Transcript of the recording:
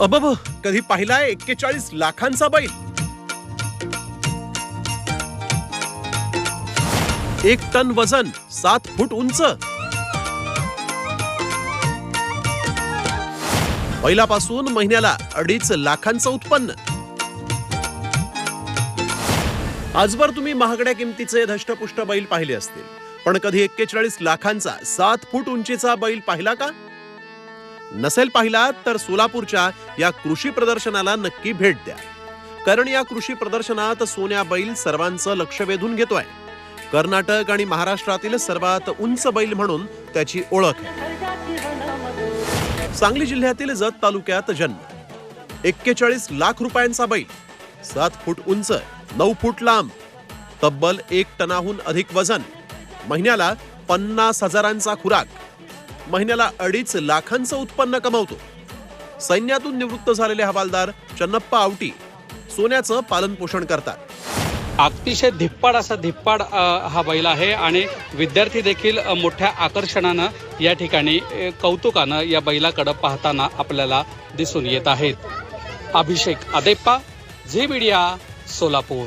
अबब कधी पाहिलाय एक्केचाळीस लाखांचा बैल? एक टन वजन सात फूट उंच. बैलापासून महिन्याला अडीच लाखांचं उत्पन्न. आजवर तुम्ही महागड्या किमतीचे धष्टपुष्ट बैल पाहिले असतील. पण कधी एक्केचाळीस लाखांचा सात फूट उंचीचा बैल पाहिला का? नसेल पाहिला तर सोलापूरच्या या कृषी प्रदर्शनाला नक्की भेट द्या. कारण या कृषी प्रदर्शनात सोन्या बैल सर्वांचं लक्ष वेधून घेतोय. कर्नाटक आणि महाराष्ट्रातील सर्वात उंच बैल म्हणून त्याची ओळख आहे. सांगली जिल्ह्यातील जत तालुक्यात जन्म. एक्केचाळीस लाख रुपयांचा बैल. सात फूट उंच नऊ फूट लांब. तब्बल एक टनाहून अधिक वजन. महिन्याला पन्नास हजारांचा खुराक. महिन्याला अडीच लाखांचं उत्पन्न कमावतो. सैन्यातून निवृत्त झालेले हवालदार चन्नप्पा आवटी सोन्याचं पालन पोषण करतात. अतिशय धिप्पाड असा धिप्पाड हा बैल आहे आणि विद्यार्थी देखील मोठ्या आकर्षणानं या ठिकाणी कौतुकानं या बैलाकडं पाहताना आपल्याला दिसून येत आहेत. Abhishek Adeppa Zee media Solapur.